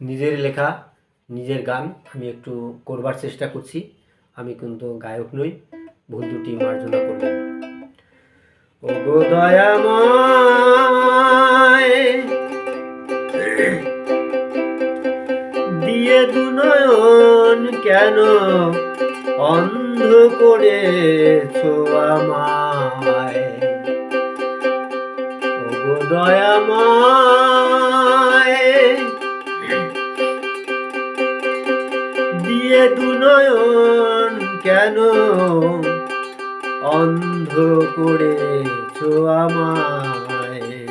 নিজের লেখা, নিজের গান আমি একটু করবার চেষ্টা করছি। আমি কিন্তু গায়ক নই ভুল দুটি মার্জনা করবেন ও গো দিয়ে দুনয়ন কেন অন্ধ করেছ আমায়? ও গো দয়াময় দিয়ে দুনয়ন কেন অন্ধ করেছ আমায়?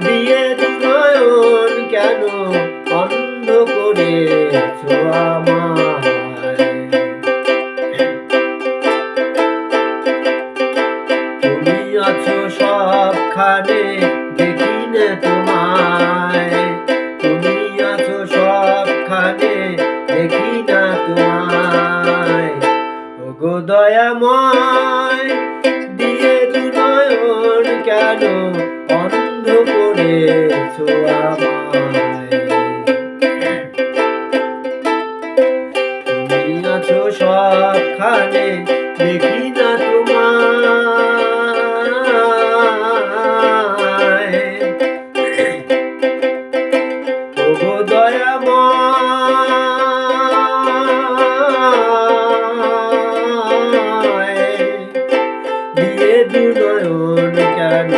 দিয়ে দুনয়ন কেন অন্ধ করেছ আমায়? তুমি আছো সবখানে, দেখি না তোমায়। তুমি আছো সবখানে, দেখি না তোমায়। ও গো দয়াময়, দিয়ে দুনয়ন কেন অন্ধ করেছ আমায়? তুমি আছো সবখানে, দেখি না দুনয়ন কেন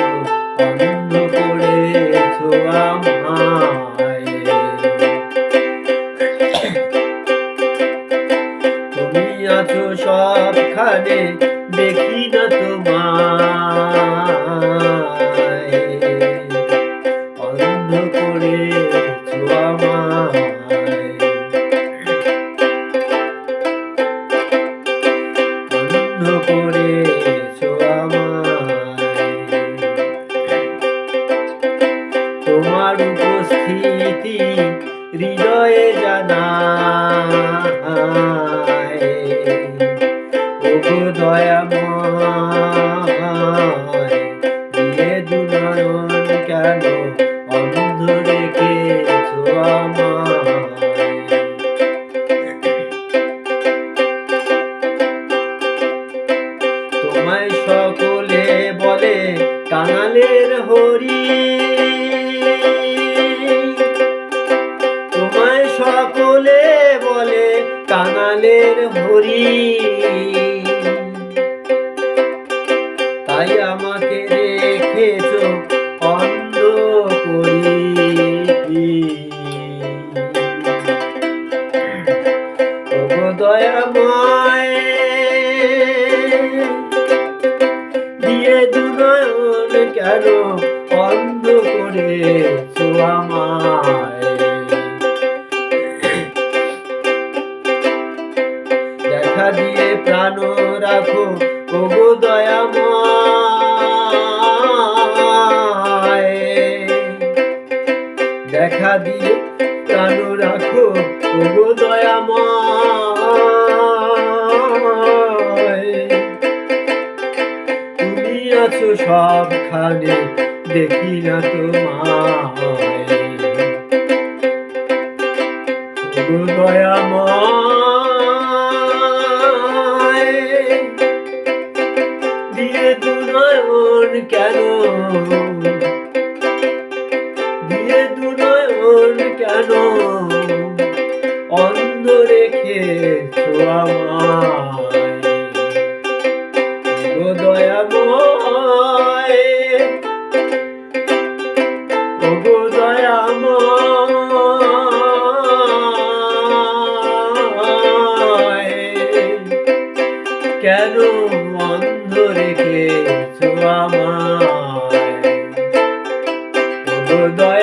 অন্ধ করেছ তুমি আছো সবখানে দেখি না তোমায়। অন্ধ করেছ অন্ধ তোমার উপস্থিতি হৃদয়ে জানায়। দয়াময় দিয়ে দুনয়ন কেন অন্ধ রেখেছো আমায়? তোমায় সকলে বলে কাঙালের হরি। কাঙালের হরি। তাই আমাকে রেখেছো অন্ধ করি দয়াময় দিয়ে দুনয়ন কেন অন্ধ করেছ আমায়? প্রাণ রাখো ওগো দয়াময়। দেখা দিয়ে প্রাণ রাখো ওগো দয়াময়। তুমি আছো সবখানে, দেখি না তোমায়। কেন? দিয়ে দুনয়ন কেন? অন্ধ রেখেছো আমায়। কেন the